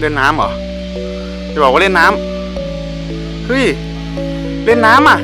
เล่นน้ำเหรอจะบอกว่าเล่นน้ำเฮ้ยเล่นน้ำอะ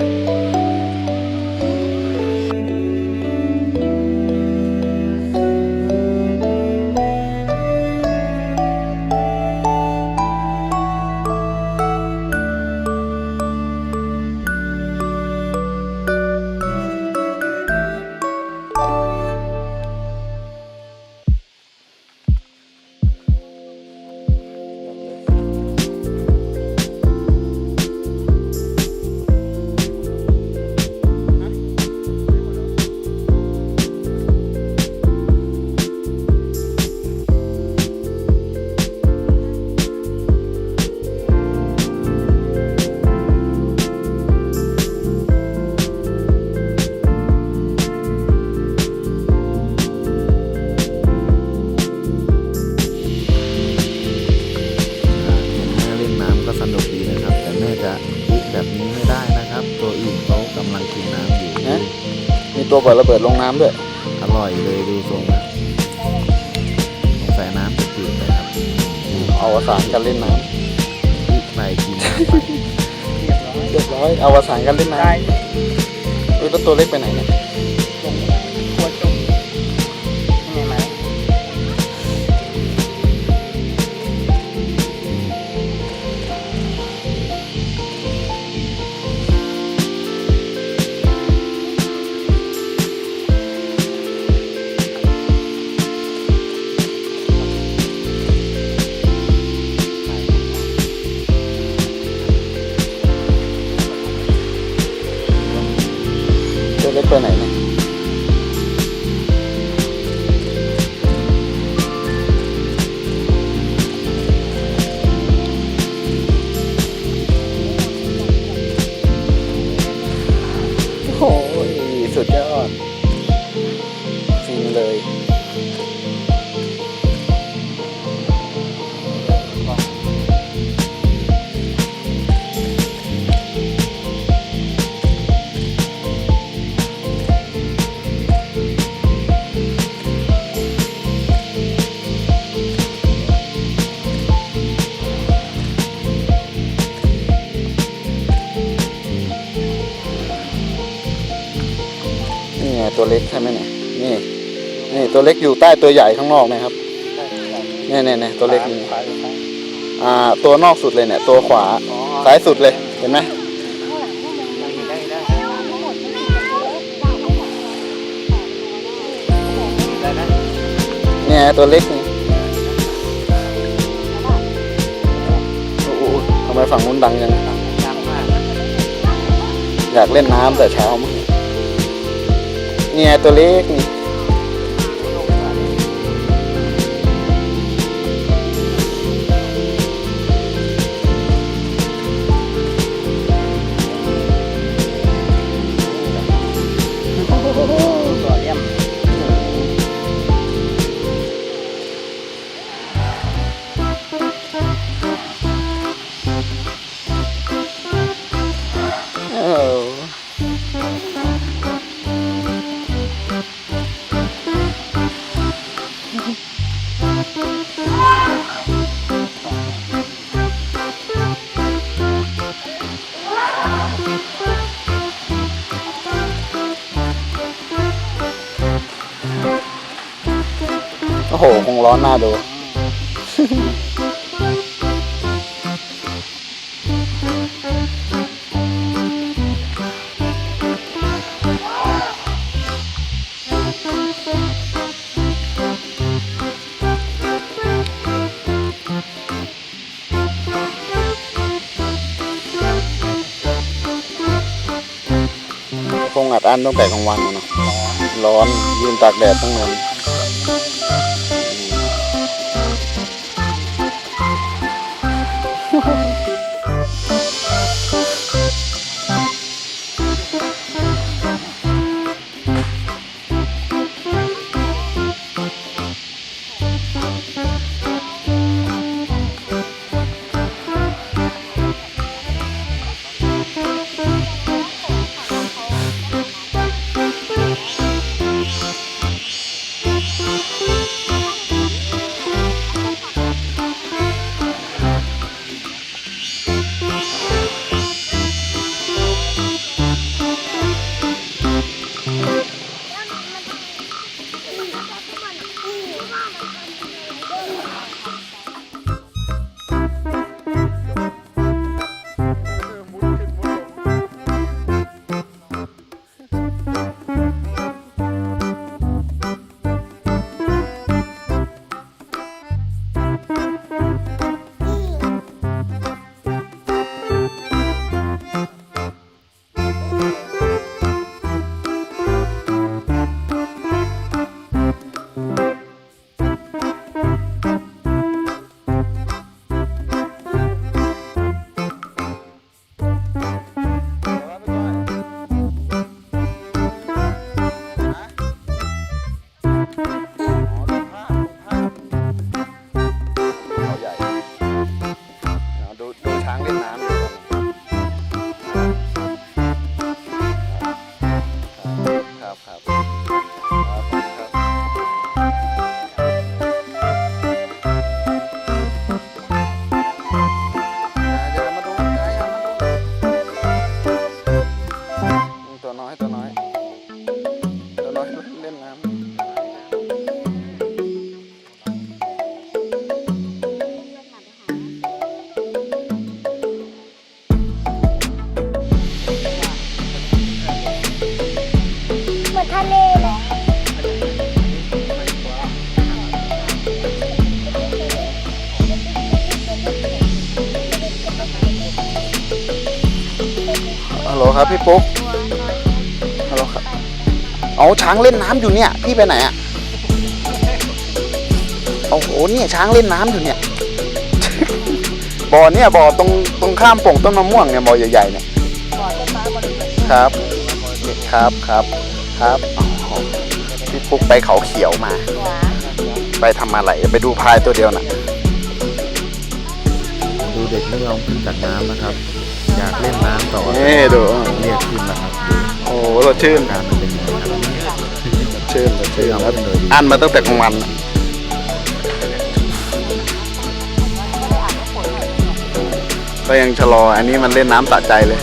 ตัวเปิดระเบิดลงน้ำด้วย อร่อยเลยดูทรงแล้วสงสัยน้ำจะจืดไปครับเอาวสานกันเล่นน้อุไปกินน้ำไปำเรียบร้อยเอาวสานกันเล่นน้ำเฮ้ยแล้วตัวเล็กไปไหนเนี่ยคว เล็กไปไหนเนี่ยโอ้ยสุดยอด นี่ไงตัวเล็กใช่ไหมเนี่ยนี่นี่ตัวเล็กอยู่ใต้ตัวใหญ่ข้างนอกนะครับเนี่ยเนี่ยเนี่ยตัวเล็กนี่อ่าตัวนอกสุดเลยเนี่ยตัวขวาซ้ายสุดเลยเห็นไหมนะเนี่ยตัวเล็กนี่โอ้โหทำไมฝั่งนู้นดังจังอยากเล่นน้ำแต่เช้ามั้ง เนี่ยตัวเล็กนี่ โห คงร้อนหน้าดู คงอัดอั้นตั้งแต่กลางวันนะเนอะร้อนยืนตากแดดตั้งนาน ครับพี่ปุ๊กฮัลโหลครับเอาช้างเล่นน้ำอยู่เนี่ย พี่ไปไหนอะโอ้โหเนี่ยช้างเล่นน้ำอยู่เนี่ยบ่อเนี่ยบ่อตรงตรงข้ามโป่งต้นมะม่วงเนี่ยบ่อใหญ่ๆเนี่ยก่อนต้นไม้มันเลยครับครับครับครับพี่ปุ๊กไปเขาเขียวมาขวาไปทำอะไรไปดูพายตัวเดียวน่ะ ดูเด็กไม่ยอมขึ้นจากน้ำนะครับ อยากเล่นน้ำต่อนี่ดู เรียกขึ้นแล้วครับโอ้โหสดชื่นการมันเป็นยังไงครับชื่นสดชื่นแล้วขึ้นเลยอันมาตั้งแต่กลางวันก็ยังชะลอ อันนี้มันเล่นน้ำสะใจเลย